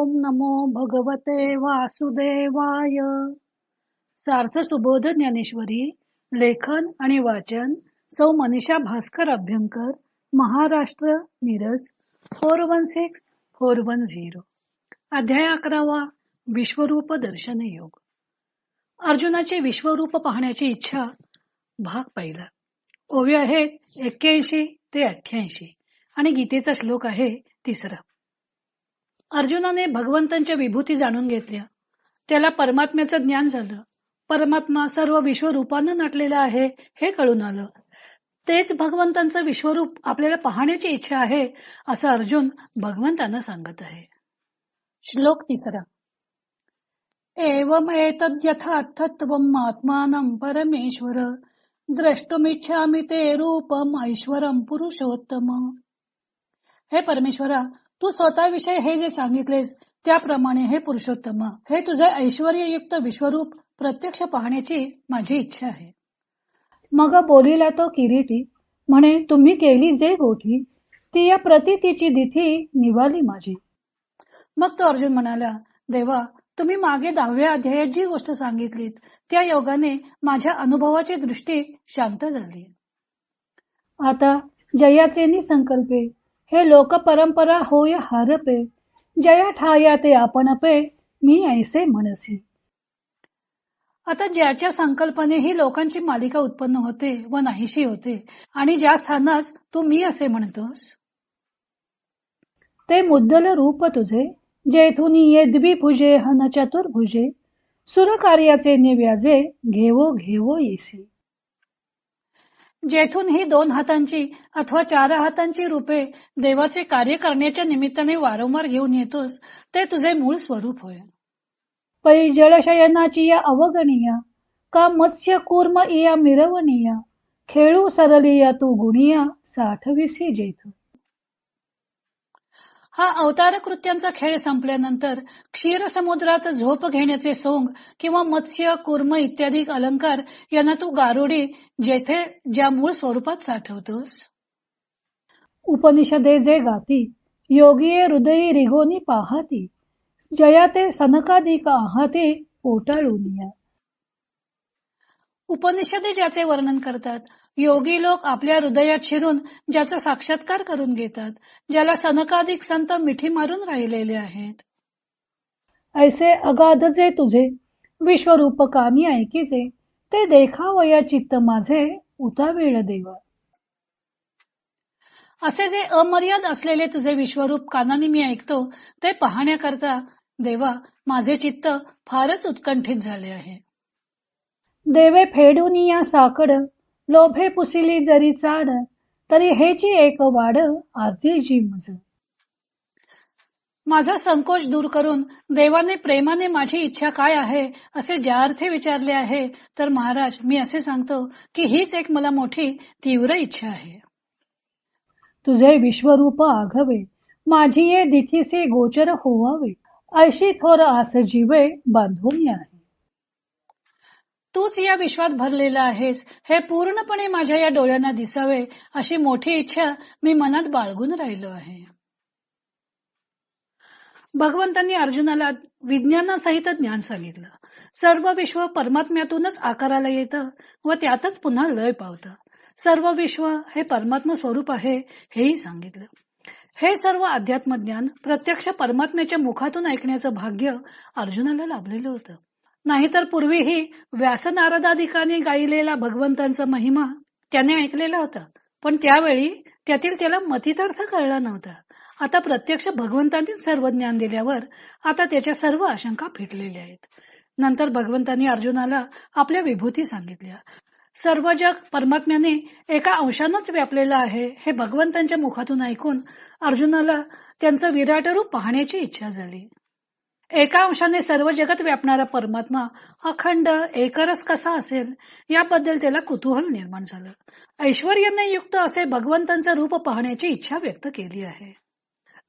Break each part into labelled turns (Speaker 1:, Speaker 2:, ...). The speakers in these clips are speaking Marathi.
Speaker 1: ओम नमो भगवते वासुदेवाय. सार्थ सुबोध ज्ञानेश्वरी लेखन आणि वाचन सौ Manisha Bhaskar Abhyankar Maharashtra Miraj four one six four one zero. अध्याय अकरावा विश्वरूप दर्शन योग. अर्जुनाचे विश्वरूप पाहण्याची इच्छा भाग पहिला. ओव्या आहेत एक्क्याऐंशी ते अठ्ठ्याऐंशी आणि गीतेचा श्लोक आहे तिसरा. अर्जुनाने भगवंतांच्या विभूती जाणून घेतल्या. त्याला परमात्म्याचं ज्ञान झालं. परमात्मा सर्व विश्वरूपानं नटलेला आहे हे कळून आलं. तेच भगवंतांचं विश्वरूप आपल्याला पाहण्याची इच्छा आहे असं अर्जुन भगवंतांना सांगत आहे. श्लोक तिसरा. एवमेतद्यथार्थत्वम् आत्मानं परमेश्वर. द्रष्टुमिच्छामि ते रूपम ऐश्वरम पुरुषोत्तम. हे परमेश्वरा तू स्वतःविषयी हे जे सांगितलेस त्याप्रमाणे हे पुरुषोत्तम हे तुझे ऐश्वर्ययुक्त विश्वरूप प्रत्यक्ष पाहण्याची माझी इच्छा आहे. मग बोलीला तो किरीटी म्हणे तुम्ही केली जे गोठी ती या प्रतितीची दिथी निवाली माझी. मग तो अर्जुन म्हणाला देवा तुम्ही मागे दहाव्या अध्यायात जी गोष्ट सांगितलीत त्या योगाने माझ्या अनुभवाची दृष्टी शांत झाली आता जयाचे निसंकल्पे हे लोक परंपरा होय हारपे. जया ठाया ते आपण पे मी ऐसे म्हणसी आता ज्याच्या संकल्पने ही लोकांची मालिका उत्पन्न होते व नाहीशी होते आणि ज्या स्थानास तू मी असे म्हणतोस? ते मुद्दल रूप तुझे जेथून ये द्विभुजे हन चतुर्भुजे सुरकार्याचे निव्याजे घेवो घेवो येसी. जेथून ही दोन हातांची अथवा चार हातांची रूपे देवाचे कार्य करण्याच्या निमित्ताने वारंवार घेऊन येतोस ते तुझे मूळ स्वरूप होय. पै जलशयनाची या अवगणीय का मत्स्य कूर्म इया मिरवणीया खेळू सरलिया तू गुणिया साठविसी जेथ. हा अवतार कृत्यांचा खेळ संपल्यानंतर क्षीर समुद्रात झोप घेण्याचे सोंग किंवा मत्स्य कुर्म इत्यादी अलंकार यांना तू गारुडी जेथे ज्या मूळ स्वरूपात साठवतोस. उपनिषदे जे गाती योगीये हृदयी रिगोनी पाहती जया ते सनकादिका आहाते पोटाळूनिया. उपनिषदे ज्याचे वर्णन करतात योगी लोक आपल्या हृदयात शिरून ज्याचा साक्षात्कार करून घेतात ज्याला सनकाधिक संत मिठी मारून राहिलेले आहेत. ऐसे अगाध जे तुझे विश्वरूप कानी ऐकीचे ते देखावया चित्त माझे उतावेळ देवा. असे जे अमर्याद असलेले तुझे विश्वरूप कानाने मी ऐकतो ते पाहण्याकरता देवा माझे चित्त फारच उत्कंठित झाले आहे. देवे फेडून या साकड लोभे पुसिली जरी चाड तरी हेची एक वाड आरती जी मज माझा संकोच दूर करून देवाने प्रेमाने माझी इच्छा काय आहे असे ज्या अर्थी विचारले आहे तर महाराज मी असे सांगतो की हीच एक मला मोठी तीव्र इच्छा आहे. तुझे विश्वरूप आघवे माझी ये दिठीसे गोचर होवावे ऐशी थोर आस जीवे बांधून आहे तूच या विश्वात भरलेला आहेस. हे पूर्णपणे माझ्या या डोळ्यांना दिसावे अशी मोठी इच्छा मी मनात बाळगून राहिलो आहे. भगवंतांनी अर्जुनाला विज्ञानासहित ज्ञान सांगितलं. सर्व विश्व परमात्म्यातूनच आकाराला येतं व त्यातच पुन्हा लय पावतं. सर्व विश्व हे परमात्म स्वरूप आहे हेही सांगितलं. हे सर्व अध्यात्म ज्ञान प्रत्यक्ष परमात्म्याच्या मुखातून ऐकण्याचं भाग्य अर्जुनाला लाभलेलं होतं. नाहीतर पूर्वीही व्यासनारदाधिकाने गायलेला भगवंतांचा महिमा त्याने ऐकलेला होता. पण त्यावेळी त्यातील त्याला मतितार्थ कळला नव्हता. आता प्रत्यक्ष भगवंतांनी सर्व ज्ञान दिल्यावर आता त्याच्या सर्व आशंका फिटलेल्या आहेत. नंतर भगवंतांनी अर्जुनाला आपल्या विभूती सांगितल्या. सर्व जग परमात्म्याने एका अंशानच व्यापलेलं आहे हे भगवंतांच्या मुखातून ऐकून अर्जुनाला त्यांचं विराट रूप पाहण्याची इच्छा झाली. एका अंशाने सर्व जगत व्यापणारा परमात्मा अखंड एकरस कसा असेल याबद्दल त्याला कुतूहल निर्माण झालं. ऐश्वर्याने युक्त असे भगवंतांचं रूप पाहण्याची इच्छा व्यक्त केली आहे.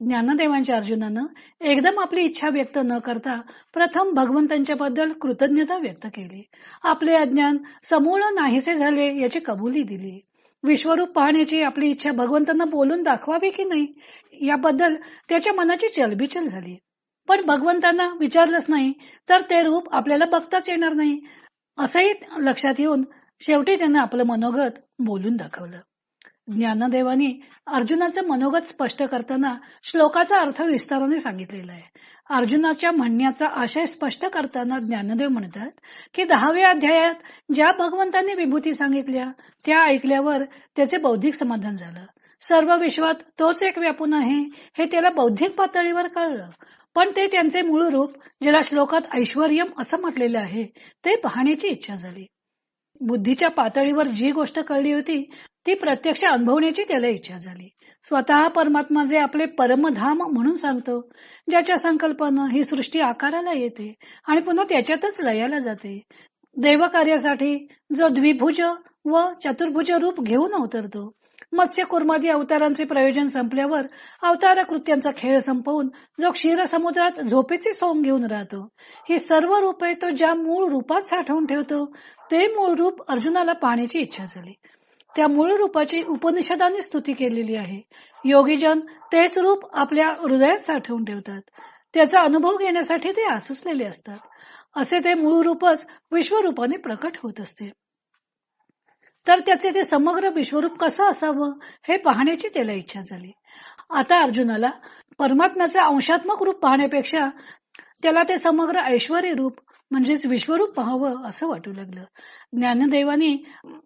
Speaker 1: ज्ञानदेवांच्या अर्जुनानं एकदम आपली इच्छा व्यक्त न करता प्रथम भगवंतांच्या बद्दल कृतज्ञता व्यक्त केली. आपले अज्ञान समूळ नाहीसे झाले याची कबुली दिली. विश्वरूप पाहण्याची आपली इच्छा भगवंतांना बोलून दाखवावी की नाही याबद्दल त्याच्या मनाची चलबिचल झाली. पण भगवंतांना विचारलंच नाही तर ते रूप आपल्याला बघताच येणार नाही असंही लक्षात येऊन शेवटी त्यांना आपलं मनोगत बोलून दाखवलं. ज्ञानदेवानी अर्जुनाचं मनोगत स्पष्ट करताना श्लोकाचा अर्थ विस्ताराने सांगितलेला आहे. अर्जुनाच्या म्हणण्याचा आशय स्पष्ट करताना ज्ञानदेव म्हणतात की दहाव्या अध्यायात ज्या भगवंतांनी विभूती सांगितल्या त्या ऐकल्यावर त्याचे बौद्धिक समाधान झालं. सर्व विश्वात तोच एक व्यापून आहे हे त्याला बौद्धिक पातळीवर कळलं. पण ते त्यांचे मूळ रूप ज्याला श्लोकात ऐश्वर्यम असं म्हटलेलं आहे ते पाहण्याची इच्छा झाली. बुद्धीच्या पातळीवर जी गोष्ट कळली होती ती प्रत्यक्ष अनुभवण्याची त्याला इच्छा झाली. स्वतः परमात्मा जे आपले परमधाम म्हणून सांगतो ज्याच्या संकल्पनं ही सृष्टी आकाराला येते आणि पुन्हा त्याच्यातच लयाला जाते. देवकार्यासाठी जो द्विभुज व चतुर्भुज रूप घेऊन अवतरतो मत्स्य कुर्मादी अवतारांचे प्रयोजन संपल्यावर अवतार कृत्यांचा खेळ संपवून जो क्षीर समुद्रात झोपेचे सोंग घेऊन राहतो ही सर्व रूपे तो ज्या मूळ रूपात साठवून ठेवतो ते मूळ रूप अर्जुनाला पाहण्याची इच्छा झाली. त्या मूळ रूपाची उपनिषदाने स्तुती केलेली आहे. योगीजन तेच रूप आपल्या हृदयात साठवून ठेवतात. त्याचा अनुभव घेण्यासाठी ते आसुसलेले असतात. असे ते मूळ रूपच विश्वरूपाने प्रकट होत असते. तर त्याचे ते समग्र विश्वरूप कसं असावं हे पाहण्याची त्याला इच्छा झाली. आता अर्जुनाला परमात्म्याचे अंशात्मक रूप पाहण्यापेक्षा त्याला ते समग्र ऐश्वर रूप म्हणजेच विश्वरूप पाहावं असं वाटू लागलं. ज्ञानदेवानी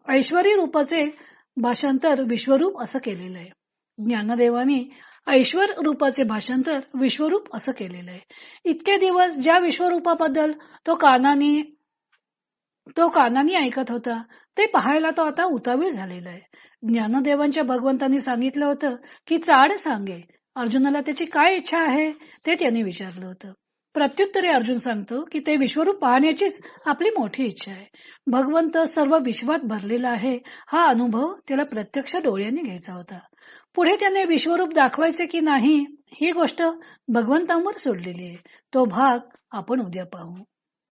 Speaker 1: ऐश्वरी रूपाचे भाषांतर विश्वरूप असं केलेलं आहे. ज्ञानदेवानी ऐश्वर रूपाचे भाषांतर विश्वरूप असं केलेलं आहे. इतके दिवस ज्या विश्वरूपाबद्दल तो कानाने तो कानाने ऐकत होता. ते पाहायला तो आता उतावीळ झालेला आहे. ज्ञानदेवांच्या भगवंतांनी सांगितलं होतं की चाड सांगे. अर्जुनाला त्याची काय इच्छा आहे? ते त्यांनी विचारलं होतं. प्रत्युत्तरे अर्जुन सांगतो की ते विश्वरूप पाहण्याचीच आपली मोठी इच्छा आहे. भगवंत सर्व विश्वात भरलेला आहे. हा अनुभव त्याला प्रत्यक्ष डोळ्यांनी घ्यायचा होता. पुढे त्याने विश्वरूप दाखवायचे की नाही ही गोष्ट भगवंतांवर सोडलेली आहे. तो भाग आपण उद्या पाहू.